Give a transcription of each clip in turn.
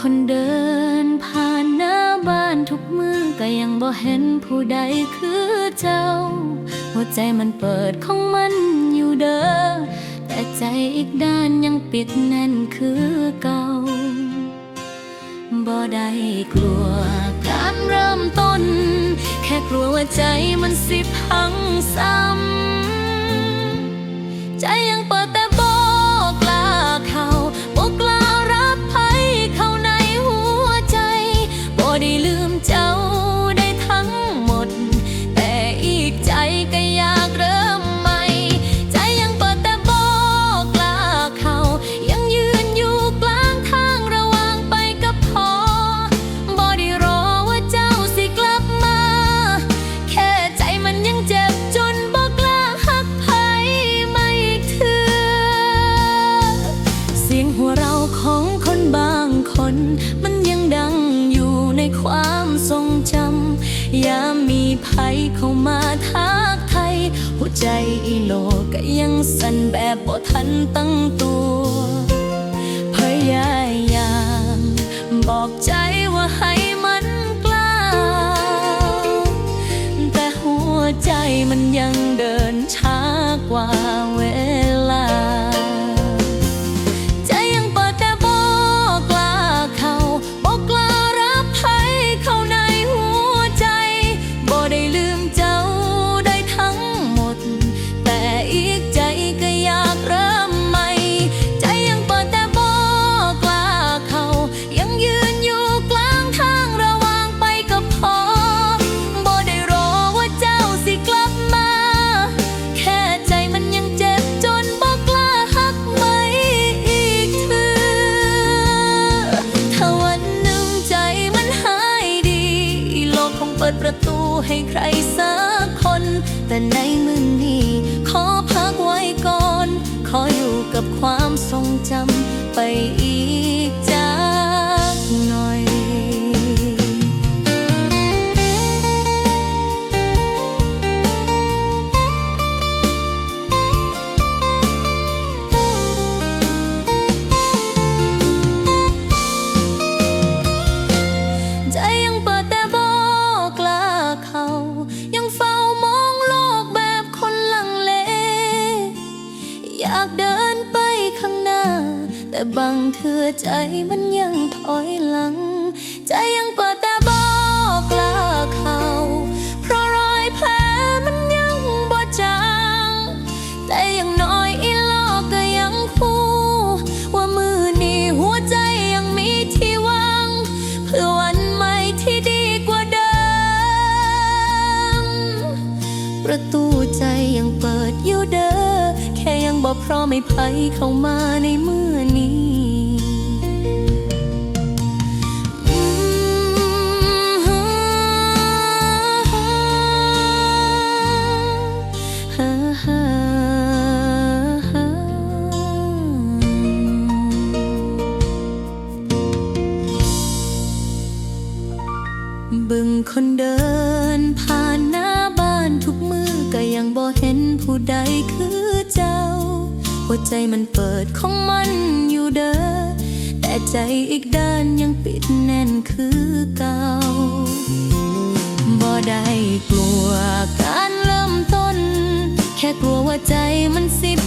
คนเดินผ่านหน้าบ้านทุกมือก็ยังบ่เห็นผู้ใดคือเจ้า หัวใจมันเปิดของมันอยู่เด้อแต่ใจอีกด้านยังปิดแน่นคือเก่าบ่ได้กลัวการเริ่มต้น แค่กลัวว่าใจมันสิพังซ้ำใจยัง เข้ามาทักไทย หัวใจอีโลก็ยังสั่นแบบบ่ทันตั้งตัว ให้ใครสักคน แต่ในมือนี้ขอพักไว้ก่อน ขออยู่กับความทรงจำไปอีก่บางเธอใจมันยังถอยหลัง บ่พราะไม่ห้ไผเข้ามาในเมื่อนี้บึงคนเดินผ่านหน้าบ้านทุกมือก็ยังบ่เห็นผู้ใดคือ หัวใจมันเปิดของมันอยู่เด้อแต่ใจอีกด้านยังปิดแน่นคือเก่าบ่ได้กลัวการเริ่มต้น แค่กลัวว่าใจมันสิพ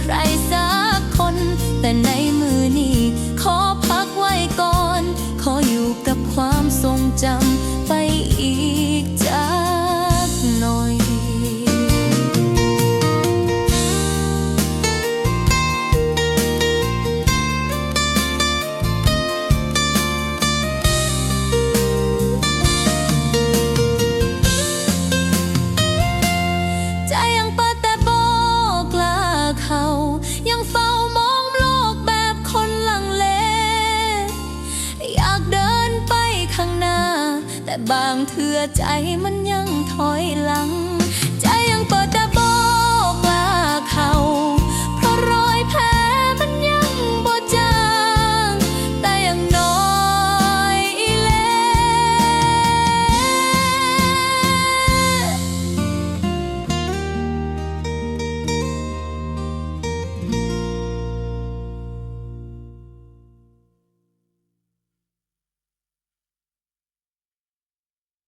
ใครสักคน แต่ในากเดินไปข้างหน้า แต่บางเทื่อใจมันยังถอยหลัง